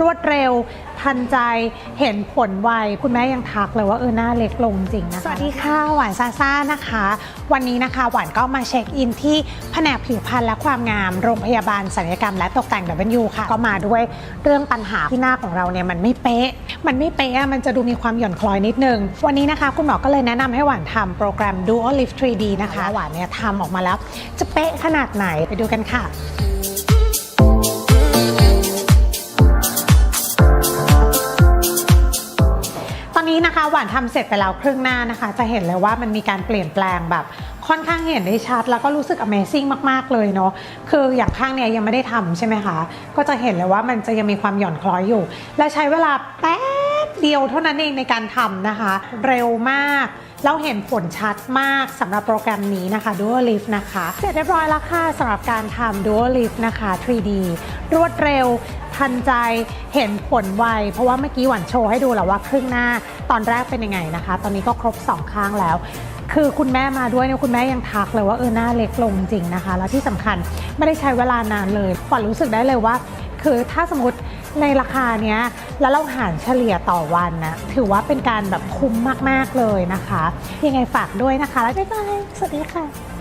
รวดเร็ว ทันใจเห็นผลไว คุณแม่ยังทักเลยว่าเออหน้าเล็กลงจริงนะคะสวัสดีค่ะ หวานซาซ่านะคะ วันนี้นะคะ หวานก็มาเช็คอินที่แผนกผิวพรรณและความงาม โรงพยาบาลศัลยกรรมและตกแต่ง W ค่ะ ก็มาด้วยเรื่องปัญหาที่หน้าของเราเนี่ยมันไม่เป๊ะ มันไม่เป๊ะมันจะดูมีความหย่อนคล้อยนิดนึง วันนี้นะคะ คุณหมอก็เลยแนะนำให้หวานทำโปรแกรม Duo Lift 3D นะคะหวานเนี่ยทำออกมาแล้ว จะเป๊ะขนาดไหนไปดูกันค่ะ นี้นะคะหวานทำเสร็จไปแล้วครึ่งหน้านะคะ จะเห็นเลยว่ามันมีการเปลี่ยนแปลงแบบค่อนข้างเห็นได้ชัด แล้วก็รู้สึก Amazing มาก ๆ เลยเนาะคืออย่างข้างเนี้ยยังไม่ได้ทำใช่ไหมคะ ก็จะเห็นเลยว่ามันจะยังมีความหย่อนคล้อยอยู่ และใช้เวลาแป๊บ เดียวเท่านั้นเองในการทำนะคะ เร็วมากแล้วเห็นผลชัดมากสำหรับโปรแกรมนี้นะคะ Dual Lift นะคะ เสร็จเรียบร้อยแล้วค่ะสำหรับการทำ Dual Lift นะคะ 3D รวดเร็ว ทันใจเห็นผลไว เพราะว่าเมื่อกี้หวันโชว์ให้ดูแล้วว่าครึ่งหน้าตอนแรกเป็นยังไงนะคะ ตอนนี้ก็ครบ 2 ข้างแล้ว คือคุณแม่มาด้วยเนี่ยคุณแม่ยังทักเลยว่าเออหน้าเล็กลงจริงนะคะ แล้วที่สำคัญไม่ได้ใช้เวลานานเลยขวัญรู้สึกได้เลยว่า คือถ้าสมมติในราคาเนี้ยแล้วเราหารเฉลี่ยต่อวันนะถือว่าเป็นการแบบคุ้มมาก ๆ เลยนะคะ ยังไงฝากด้วยนะคะ แล้วบ๊ายบายสวัสดีค่ะ